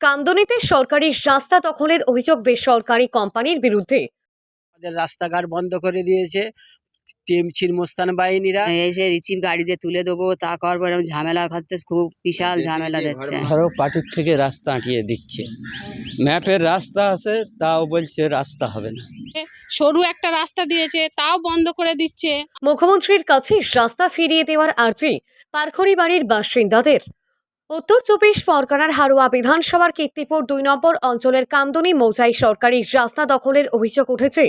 কামদনিতে সরকারি রাস্তা দখলের অভিযোগ বেসরকারি কোম্পানির বিরুদ্ধে। আমাদের রাস্তাঘাট বন্ধ করে দিয়েছে। বাহিনীরা। এসে গাড়িতে তুলে দেবো তা করার এরকম ঝামেলা হচ্ছে খুব বিশাল ঝামেলা দিচ্ছে ধরো পার্টির থেকে রাস্তা আঁটিয়ে দিচ্ছে। ম্যাপের রাস্তা আছে তাও বলছে রাস্তা হবে না। সরু একটা রাস্তা দিয়েছে তাও বন্ধ করে দিচ্ছে। মুখ্যমন্ত্রীর কাছে রাস্তা ফিরিয়ে দেওয়ার আর্জি পারখড়ি বাড়ির বাসিন্দাদের। উত্তর চব্বিশ পরগনার হারোয়া বিধানসভার কীর্তিপুর দুই নম্বর অঞ্চলের কামদনি মৌজাই সরকারি রাস্তা দখলের অভিযোগ উঠেছে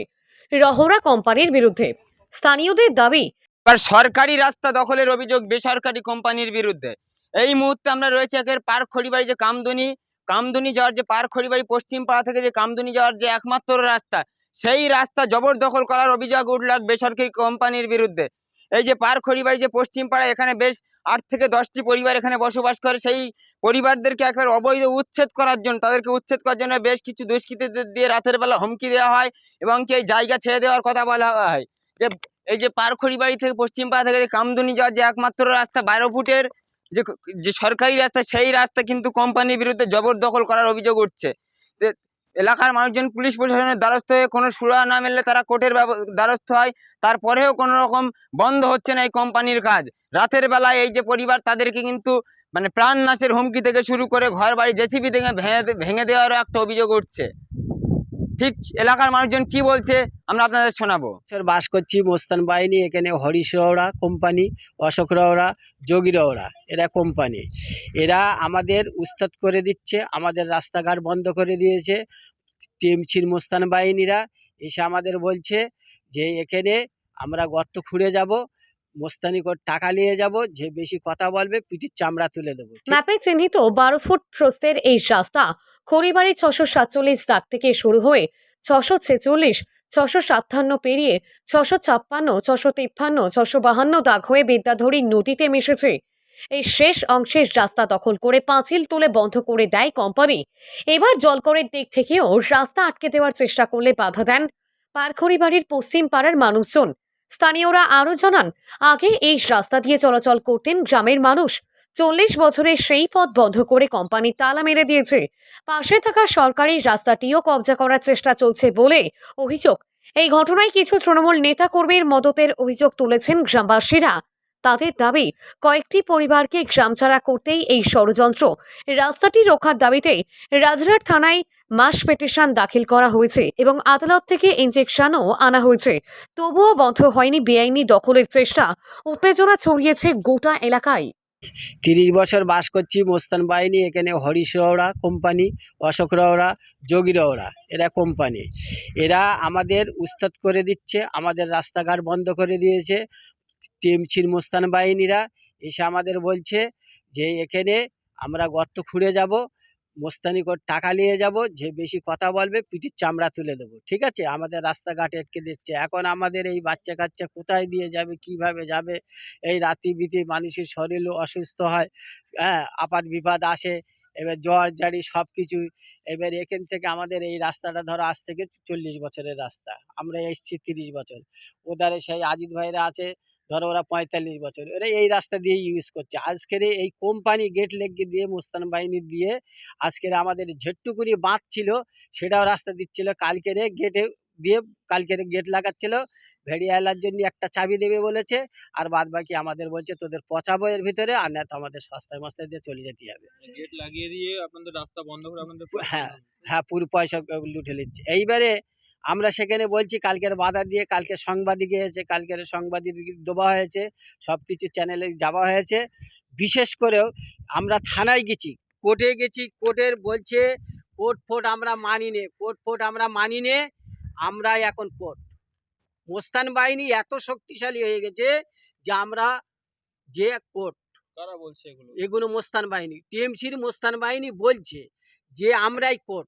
রহরা কোম্পানির বিরুদ্ধে। স্থানীয়দের দাবি সরকারি রাস্তা দখলের অভিযোগ বেসরকারি কোম্পানির বিরুদ্ধে। এই মুহূর্তে আমরা রয়েছে একের পার্ক খড়িবাড়ি যে কামদুনি কামদুনি যাওয়ার যে পার্ক খড়িবাড়ি পশ্চিম পাড়া থেকে যে কামদুনি যাওয়ার যে একমাত্র রাস্তা, সেই রাস্তা জবরদখল করার অভিযোগ উঠল বেসরকারি কোম্পানির বিরুদ্ধে। এই যে পার্ক খড়িবাড়ি যে পশ্চিম পাড়া এখানে বেশ আট থেকে দশটি পরিবার এখানে বসবাস করে। সেই পরিবারদেরকে একবার অবৈধ উচ্ছেদ করার জন্য, তাদেরকে উচ্ছেদ করার জন্য বেশ কিছু দুষ্কৃতীদের দিয়ে রাতের বেলা হুমকি দেওয়া হয় এবং কি এই জায়গা ছেড়ে দেওয়ার কথা বলা হয়। যে এই যে পারখড়ি বাড়ি থেকে পশ্চিম পাড়া থেকে কামদুনি যাওয়ার যে একমাত্র রাস্তা বারো ফুটের যে সরকারি রাস্তা, সেই রাস্তা কিন্তু কোম্পানির বিরুদ্ধে জবরদখল করার অভিযোগ উঠছে। এলাকার মানুষজন পুলিশ প্রশাসনের দ্বারস্থ হয়ে কোনো সুরা না মিললে তারা কোর্টের দ্বারস্থ হয়। তারপরেও কোনো রকম বন্ধ হচ্ছে না এই কোম্পানির কাজ। রাতের বেলায় এই যে পরিবার, তাদেরকে কিন্তু মানে প্রাণ নাশের হুমকি থেকে শুরু করে ঘর বাড়ি জেসিবি থেকে ভেঙে ভেঙে দেওয়ারও একটা অভিযোগ উঠছে। ঠিক এলাকার মানুষজন কি বলছে? আমরা আপনাদের শোনাবো। বাস করছি মোস্তান বাহিনী এখানে হরিশ রাওরা কোম্পানি অশোক রাওরা যোগী রাওরা এরা কোম্পানি। এরা আমাদের উস্তাদ করে দিচ্ছে আমাদের রাস্তাঘাট বন্ধ করে দিয়েছে। টিএমসির মোস্তান বাহিনীরা এসে আমাদের বলছে যে এখানে আমরা গর্ত খুঁড়ে যাব মোস্তানি করে টাকা নিয়ে যাব যে বেশি কথা বলবে পিঠির চামড়া তুলে দেবো। ম্যাপে চিহ্নিত বারো ফুট প্রস্তের এই রাস্তা খড়িবাড়ি ছশো সাতচল্লিশ দাগ থেকে শুরু হয়ে ছশো ছেচল্লিশ, ছশো সাতান্ন পেরিয়ে ছশো ছাপ্পান্ন, ছশো তিপ্পান্ন, ছশো বাহান্ন দাগ হয়ে বিদ্যাধরী নদীতে মিশেছে। এই শেষ অংশের রাস্তা দখল করে পাঁচিল তুলে বন্ধ করে দেয় কোম্পানি। এবার জলকরের দিক থেকেও রাস্তা আটকে দেওয়ার চেষ্টা করলে বাধা দেন পারখড়ি বাড়ির পশ্চিম পাড়ার মানুষজন। স্থানীয়রা আরও জানান, আগে এই রাস্তা দিয়ে চলাচল করতেন গ্রামের মানুষ। চল্লিশ বছরের সেই পথ বন্ধ করে কোম্পানি তালা মেরে দিয়েছে। পাশে থাকা সরকারি রাস্তাটিও কবজা করার চেষ্টা চলছে বলে অভিযোগ। এই ঘটনায় কিছু তৃণমূল নেতা কর্মীর মদতের অভিযোগ তুলেছেন গ্রামবাসীরা। তাদের দাবি, কয়েকটি পরিবারকে গ্রামছাড়া করতেই এই ষড়যন্ত্র। রাস্তাটি রক্ষার দাবিতে রাজরাট থানায় মাস পেটিশন দাখিল করা হয়েছে এবং আদালত থেকে ইঞ্জেকশনও আনা হয়েছে। তবুও বন্ধ হয়নি বেআইনি দখলের চেষ্টা। উত্তেজনা ছড়িয়েছে গোটা এলাকায়। তিরিশ বছর বাস করছি মোস্তান বাহিনী, এখানে হরিশ রওড়া কোম্পানি, অশোক রওড়া, যোগী রওড়া, এরা কোম্পানি। এরা আমাদের উস্তাদ করে দিচ্ছে, আমাদের রাস্তাঘাট বন্ধ করে দিয়েছে। টিএমসির মোস্তান বাহিনীরা এসে আমাদের বলছে যে এখানে আমরা গর্ত খুঁড়ে যাব মোস্তানি করে টাকা নিয়ে যাব, যে বেশি কথা বলবে পিঠির চামড়া তুলে দেবো, ঠিক আছে? আমাদের রাস্তাঘাট আটকে দিচ্ছে। এখন আমাদের এই বাচ্চা কাচ্চা কোথায় দিয়ে যাবে, কীভাবে যাবে? এই রাতি বিতি মানুষের শরীরও অসুস্থ হয় হ্যাঁ? আপাত বিপাদ আসে, এবার জ্বর, জারি সব কিছুই এবার এখান থেকে আমাদের এই রাস্তাটা ধরো আজ থেকে চল্লিশ বছরের রাস্তা, আমরা এসছি তিরিশ বছর। ওধারে সেই আজিত ভাইরা আছে ধরো ওরা পঁয়তাল্লিশ বছর ওরা এই রাস্তা দিয়ে ইউজ করছে। আজকের এই কোম্পানি গেট লেগে দিয়ে মুস্তান বাহিনী দিয়ে আজকের আমাদের ঝেট্টুকুনি বাঁধ ছিল সেটাও রাস্তা দিচ্ছিল। কালকের গেটে দিয়ে কালকের গেট লাগাচ্ছিল। ভেড়িয়ালার জন্য একটা চাবি দেবে বলেছে আর বাদ বাকি আমাদের বলছে তোদের পচাবো এর ভিতরে আর না তো আমাদের সস্তায় মস্তায় দিয়ে চলে যেতে হবে। গেট লাগিয়ে দিয়ে আপনাদের রাস্তা বন্ধ করে আপনাদের হ্যাঁ হ্যাঁ পুরো পয়সা লুটে নিচ্ছে। এইবারে আমরা সেখানে বলছি কালকের বাধা দিয়ে কালকে সাংবাদিক এসেছে কালকের সাংবাদিক দেওয়া হয়েছে সব কিছু চ্যানেলে যাওয়া হয়েছে। বিশেষ করেও আমরা থানায় গেছি কোর্টে গেছি কোর্টের বলছে কোর্ট ফোর্ট আমরা মানি নে কোর্ট ফোর্ট আমরা মানি নে আমরা এখন কোর্ট মোস্তান বাহিনী এত শক্তিশালী হয়ে গেছে যে আমরা যে কোর্ট কারা বলছে এগুলো? এগুলো মোস্তান বাহিনী টিএমসির মোস্তান বাহিনী বলছে যে আমরাই কোর্ট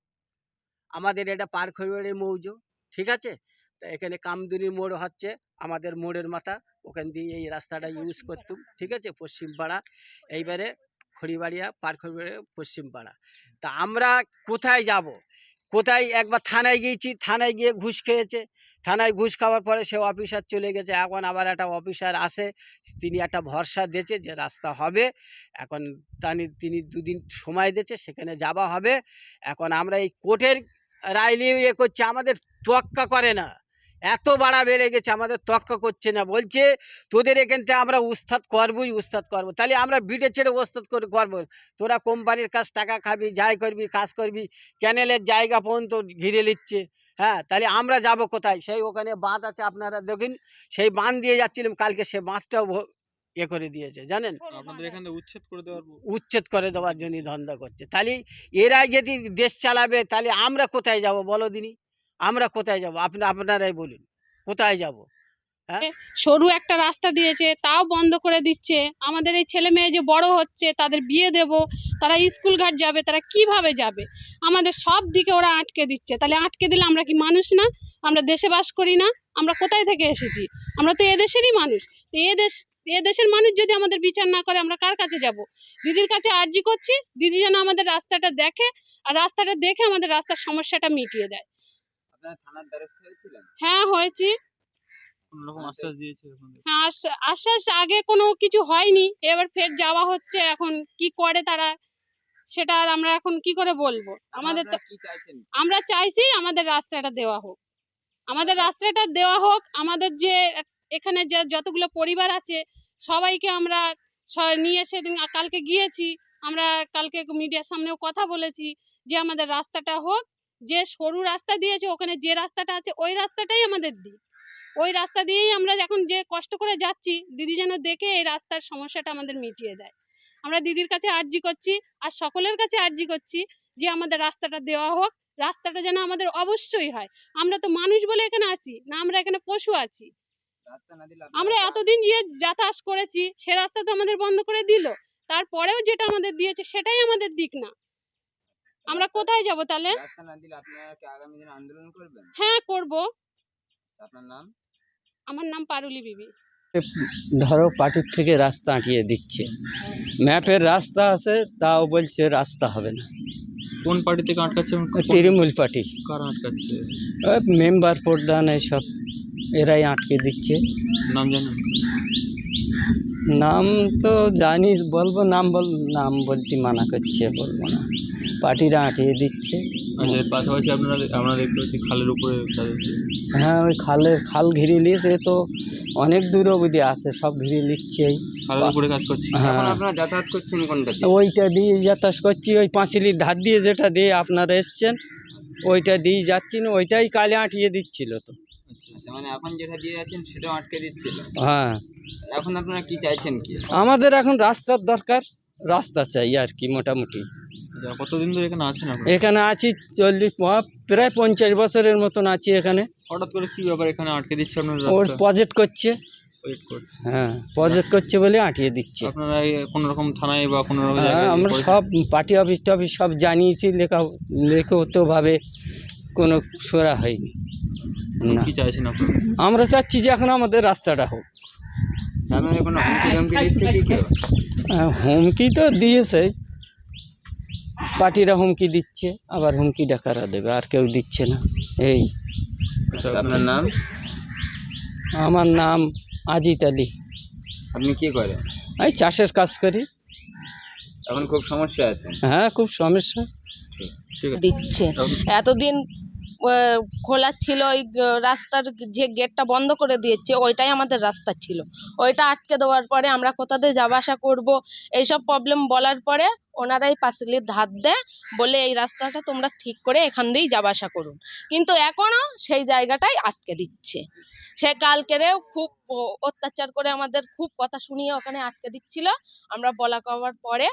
আমাদের এটা পার্ক হরিবাড়ির মৌজ ঠিক আছে? তা এখানে কামদুনি মোড় হচ্ছে আমাদের মোড়ের মাথা ওখান দিয়ে এই রাস্তাটা ইউজ করতুম ঠিক আছে? পশ্চিম পাড়া। এইবারে খড়িবাড়িয়া পার্ক হরিবাড়িয়া পশ্চিম পাড়া। তা আমরা কোথায় যাব? কোথায় একবার থানায় গিয়েছি থানায় গিয়ে ঘুষ খেয়েছে। থানায় ঘুষ খাওয়ার পরে সে অফিসার চলে গেছে। এখন আবার একটা অফিসার আসে তিনি একটা ভরসা দিয়েছে যে রাস্তা হবে। এখন তিনি দুদিন সময় দিয়েছে সেখানে যাওয়া হবে। এখন আমরা এই কোর্টের নিয়ে ইয়ে করছে, আমাদের তোয়াক্কা করে না। এত বাড়া বেড়ে গেছে, আমাদের তক্কা করছে না। বলছে, তোদের এখান থেকে আমরা উস্তাদ করবই, উস্তাদ করব। তাহলে আমরা বিটে ছেড়ে উস্তাদ করে করব। তোরা কোম্পানির কাজ টাকা খাবি, যাই করবি, কাজ করবি, ক্যানেলের জায়গা পর্যন্ত ঘিরে নিচ্ছে। হ্যাঁ তাহলে আমরা যাব কোথায়? সেই ওখানে বাঁধ আছে, আপনারা দেখুন, সেই বাঁধ দিয়ে যাচ্ছিলাম, কালকে সে বাঁধটাও ইয়ে করে দিয়েছে জানেন? আপনাদের উচ্ছেদ করে দেওয়ার উচ্ছেদ করে দেওয়ার জন্য ধান্দা করছে। তাহলে এরাই যদি দেশ চালাবে তাহলে আমরা কোথায় যাব বলো দিনি? আমরা কোথায় যাব? আপনি আপনারাই বলুন কোথায় যাব? সরু একটা রাস্তা দিয়েছে তাও বন্ধ করে দিচ্ছে। আমাদের এই ছেলে মেয়ে যে বড় হচ্ছে তাদের বিয়ে দেব তারা স্কুল ঘাট যাবে তারা কীভাবে যাবে? আমাদের সব দিকে ওরা আটকে দিচ্ছে। তাহলে আটকে দিলে আমরা কি মানুষ না? আমরা দেশে বাস করি না? আমরা কোথায় থেকে এসেছি? আমরা তো এদেশেরই মানুষ। তো এ দেশ এ দেশের মানুষ যদি আমাদের বিচার না করে আমরা কার কাছে যাব? দিদির কাছে আর্জি করছি দিদি যেন আমাদের রাস্তাটা দেখে আর রাস্তাটা দেখে আমাদের রাস্তার সমস্যাটা মিটিয়ে দেয়। হ্যাঁ হয়েছি। আশ্বাস হ্যাঁ, আশ্বাস আগে কোনো কিছু হয়নি এবার ফের যাওয়া হচ্ছে এখন কি করে তারা সেটা আর আমরা এখন কি করে বলব? আমাদের তো আমরা চাইছি আমাদের রাস্তাটা দেওয়া হোক। আমাদের রাস্তাটা দেওয়া হোক আমাদের যে এখানে যে যতগুলো পরিবার আছে, সবাইকে আমরা নিয়ে সেদিন কালকে গিয়েছি। আমরা কালকে মিডিয়ার সামনেও কথা বলেছি যে আমাদের রাস্তাটা হোক, যে সরু রাস্তা দিয়েছে, ওখানে যে রাস্তাটা আছে, ওই রাস্তাটাই আমাদের দিক। ওই রাস্তা দিয়েই আমরা এখন যে কষ্ট করে যাচ্ছি, দিদি যেন দেখে এই রাস্তার সমস্যাটা আমাদের মিটিয়ে দেয়। আমরা দিদির কাছে আর্জি করছি, আর সকলের কাছে আর্জি করছি যে আমাদের রাস্তাটা দেওয়া হোক, রাস্তাটা যেন আমাদের অবশ্যই হয়। আমরা তো মানুষ বলে এখানে আছি, না আমরা এখানে পশু আছি। আমরা এতদিন যে যাতায়াত করেছি সে রাস্তা তো আমাদের বন্ধ করে দিল। তারপরেও যেটা আমাদের দিয়েছে সেটাই আমাদের দিক না। আমরা কোথায় যাব তাহলে? রাস্তা না দিলে আপনারা কি আগামী দিনে আন্দোলন করবেন? হ্যাঁ করব। আপনার নাম? আমার নাম পারুলি বিবি। ধরো পার্টির থেকে রাস্তা আঁটিয়ে দিচ্ছে। ম্যাপের রাস্তা আছে তাও বলছে রাস্তা হবে না। কোন পার্টি থেকে আটকাচ্ছে তৃণমূল পার্টি। কারা আটকাচ্ছে? মেম্বার প্রধান এসব এরাই আটকে দিচ্ছে। নাম জানেন নাম তো জানি বলব নাম বল নাম বলতে মানা করছে বলব না। পার্টিরা আঁটিয়ে দিচ্ছে। আচ্ছা এর পাশাপাশি আপনারা আমরা দেখতে পাচ্ছি খালের উপরে হ্যাঁ ওই খালের খাল ঘিরে নিয়েছে তো অনেক দূর অবধি আছে সব ঘিরে নিচ্ছেই খালের উপরে কাজ করছে? হ্যাঁ। এখন আপনারা যাতায়াত করছেন কোনটা ওইটা দিয়ে যাতায়াত করছি ওই পাঁচিলির ধার দিয়ে যেটা দিয়ে আপনারা এসছেন ওইটা দিয়ে যাচ্ছি না ওইটাই কালে আঁটিয়ে দিচ্ছিল তো। মানে এখন যেটা দিয়ে যাচ্ছেন সেটাও আটকে দিচ্ছিল। হ্যাঁ। এখন আপনারা কি চাইছেন কি? আমাদের এখন রাস্তার দরকার রাস্তা চাই আর কি মোটামুটি। কতদিন ধরে এখানে আছেন এখানে আছি চল্লিশ প্রায় পঞ্চাশ বছরের মতন আছি এখানে। হঠাৎ করে কি ব্যাপার এখানে আটকে দিচ্ছে আপনার ওর রাস্তা প্রজেক্ট করছে। হ্যাঁ প্রজেক্ট করছে বলে আঁটিয়ে দিচ্ছে। আপনারা কোনো রকম থানায় বা কোনো রকম হ্যাঁ আমরা সব পার্টি অফিস টফিস সব জানিয়েছি লেখা লিখিতভাবে। কোনো সোরা হয়নি। না। কি চাইছেন আপনারা? আমরা চাচ্ছি যে এখন আমাদের রাস্তাটা হোক। আপনাদের কোনো হুমকি ধমকি দিচ্ছে কি কেউ? হ্যাঁ, হুমকি তো দিয়েছে। পার্টিরা হুমকি দিচ্ছে আবার হুমকি ডাকারা দেবে আর কেউ দিচ্ছে না। এই। আচ্ছা, আপনার নাম? আমার নাম আজিত আলী। আপনি কি করেন? আমি চাষের কাজ করি। এখন খুব সমস্যা আছে হ্যাঁ খুব সমস্যা। ঠিক আছে। দিচ্ছে। এতদিন খোলা ছিল, ওই রাস্তার যে গেটটা বন্ধ করে দিয়েছে, ওইটাই আমাদের রাস্তা ছিল। ওইটা আটকে দেওয়ার পরে আমরা কোথা দিয়ে যাওয়া আসা করব, এইসব প্রবলেম বলার পরে ওনারাই পাঁচিলির ধার দেয়, বলে এই রাস্তাটা তোমরা ঠিক করে এখান দিয়েই যাওয়া আসা করুন। কিন্তু এখনও সেই জায়গাটাই আটকে দিচ্ছে। সে কালকেরেও খুব অত্যাচার করে আমাদের খুব কথা শুনিয়ে ওখানে আটকে দিচ্ছিল। আমরা বলা করার পরে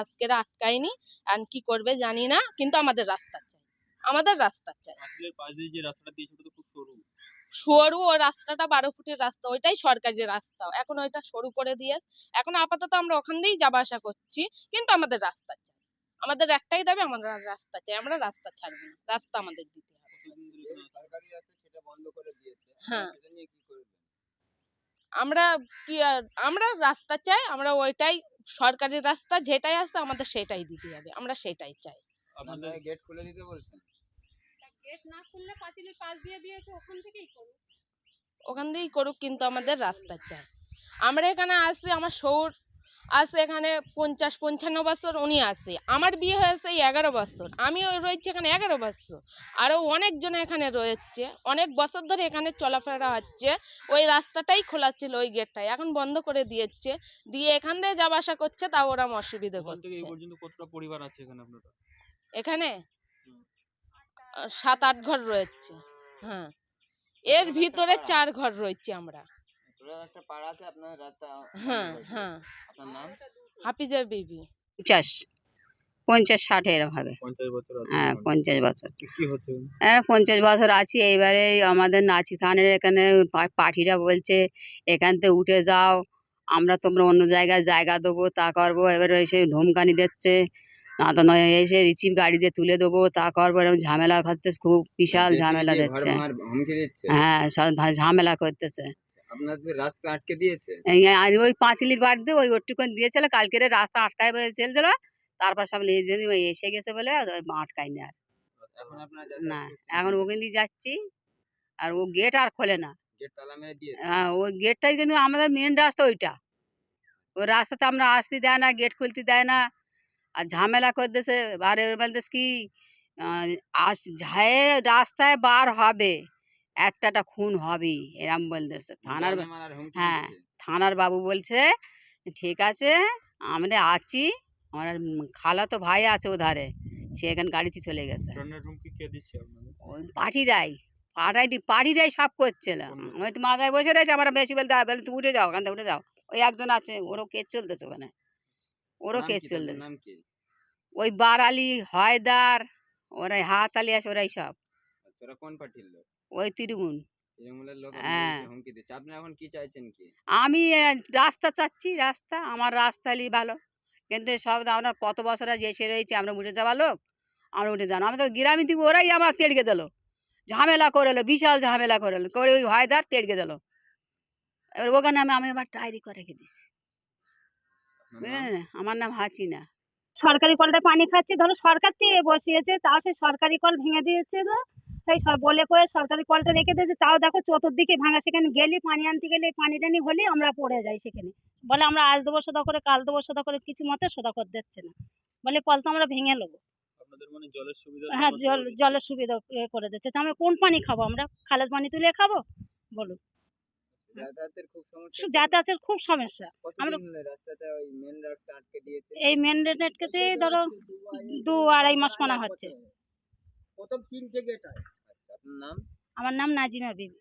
আজকের আটকায়নি আর কি করবে জানি না, কিন্তু আমাদের রাস্তা আমাদের রাস্তা চাই। যে রাস্তাটা দিয়েছে ওটা তো খুব সরু। সরু ও রাস্তাটা বারো ফুটের রাস্তা ওইটাই সরকারি রাস্তা। এখন ওইটা সরু করে দিয়ে এখন আপাতত আমরা ওখান দিয়েই যাবা আসা করছি কিন্তু আমাদের রাস্তা চাই। আমাদের একটাই দাবি আমাদের রাস্তা চাই আমরা রাস্তা ছাড়বো না। রাস্তা আমাদের দিতে হবে। কতদিন ধরে এখানে সরকারি রাস্তা সেটা বন্ধ করে দিয়েছে। হ্যাঁ। সেটা নিয়ে কি করবেন? আমরা কি আমরা রাস্তা চাই আমরা ওইটাই সরকারি রাস্তা যেটাই আছে আমাদের সেটাই দিতে হবে আমরা সেটাই চাই। আপনারা গেট খুলে দিতে বলছেন? গেট না খুললে পাঁচিলের পাশ দিয়ে দিয়েছে ওখান থেকেই করুক? ওখান দিয়েই করুক কিন্তু আমাদের রাস্তা চাই আমরা এখানে আসি আমার সৌর আসে এখানে পঞ্চাশ পঞ্চান্ন বছর উনি আসে আমার বিয়ে হয়েছে এই এগারো বছর। আমিও রয়েছি এখানে এগারো বছর। আরও অনেকজন এখানে রয়েছে। অনেক বছর ধরে এখানে চলাফেরা হচ্ছে। ওই রাস্তাটাই খোলা ছিল ওই গেটটাই এখন বন্ধ করে দিয়েছে। দিয়ে এখান দিয়ে যাওয়া আসা করছে তাও ওরা অসুবিধা করছে। পর্যন্ত কতটা পরিবার আছে এখানে সাত আট ঘর রয়েছে। হ্যাঁ। এর ভিতরে চার ঘর রয়েছে আমরা। একটা পাড়া আছে আপনার রাস্তা হ্যাঁ হ্যাঁ। আপনার নাম? হাফিজা বিবি। পঞ্চাশ। পঞ্চাশ ষাট হবে। হ্যাঁ পঞ্চাশ বছর। কি- কি হচ্ছে? এখানে? হ্যাঁ পঞ্চাশ বছর আছি। এইবারে আমাদের নাচি খানের এখানে পা- পার্টিরা বলছে এখান থেকে উঠে যাও। আমরা তোমরা অন্য জায়গায় জায়গা দেবো তা করব। এবারে এসে ধমকানি দিচ্ছে। না তো নয় এসে রিসিভ গাড়ি দিয়ে তুলে দেবো তা করব এরকম ঝামেলা করতে খুব বিশাল ঝামেলা দিচ্ছে। হ্যাঁ ঝামেলা করতেছে। রাস্তা আটকে দিয়েছে? এই আর ওই পাঁচিলির বাড়িতে ওই ওটুকুন দিয়েছিল কালকের রাস্তা আটকায় তারপর সব নিয়ে ওই এসে গেছে বলে আটকায় না আর। না এখন ওখান দিয়ে যাচ্ছি আর ও গেট আর খোলে না। হ্যাঁ ওই গেটটাই কিন্তু আমাদের মেন রাস্তা ওইটা। ওই রাস্তাতে আমরা আসতে দেয় না গেট খুলতে দেয় না আর ঝামেলা করে করতেছে আর বলতেছে কি আস ঝায়ে রাস্তায় বার হবে একটাটা খুন হবেই এরম বলতেছে থানার হ্যাঁ থানার বাবু বলছে ঠিক আছে আমরা আছি আমার খালাতো ভাই আছে ওধারে সে এখানে গাড়িতে চলে গেছে পার্টিরাই পাড়াই পার্টিরাই সব করছিল আমি তো মাথায় বসে রয়েছে আমরা বেশি বলতে হবে বলে তুমি উঠে যাও ওখান থেকে উঠে যাও ওই একজন আছে ওরও কেস চলতেছে ওখানে ওরও কেস কি ওই বারালি হায়দার ওরাই হাতালি আছে ওরাই সব। আচ্ছা, কোন পার্টির লোক? ওই ত্রিগুণ হ্যাঁ। আমি রাস্তা চাচ্ছি রাস্তা। আমার রাস্তালি ভালো। কিন্তু সব আমরা কত বছর আজ এসে রয়েছে আমরা উঠে যাওয়া লোক আমরা উঠে যাব আমি তো গ্রামে থেকে ওরাই আমার তেড়কে দিল। ঝামেলা করে এলো বিশাল ঝামেলা করে এলো। করে ওই হায়দার তেড়কে দিল। এবার ওখানে আমি আমি আবার ডায়েরি করে রেখে দিছি? বুঝলেন আমার নাম হাসিনা সরকারি কলটা পানি খাচ্ছি ধরো সরকার থেকে বসিয়েছে তাও সে সরকারি কল ভেঙে দিয়েছে তো তাই সব বলে করে সরকারি কলটা রেখে দিয়েছে তাও দেখো চতুর্দিকে ভাঙা সেখানে গেলে পানি আনতে গেলে পানি টানি হলে আমরা পড়ে যাই সেখানে। বলে আমরা আজ দেবো সোদা করে কাল দেবো সোদা করে কিছু মতে সোদা করে দিচ্ছে না। বলে কল তো আমরা ভেঙে নেব। আপনাদের মানে জলের সুবিধা হ্যাঁ জল জলের সুবিধা করে দিচ্ছে। তা আমরা কোন পানি খাব? আমরা খালের পানি তুলে খাব? বলুন। যাতায়াতের খুব সমস্যা যাতায়াতের খুব সমস্যা। আমরা- রাস্তাটা ওই মেন আটকে দিয়েছে? এই মেন রোড আটকেছে ধরো দু আড়াই মাস মনে হচ্ছে। প্রথম হয়। আচ্ছা আপনার নাম? আমার নাম নাজিমা বিবি।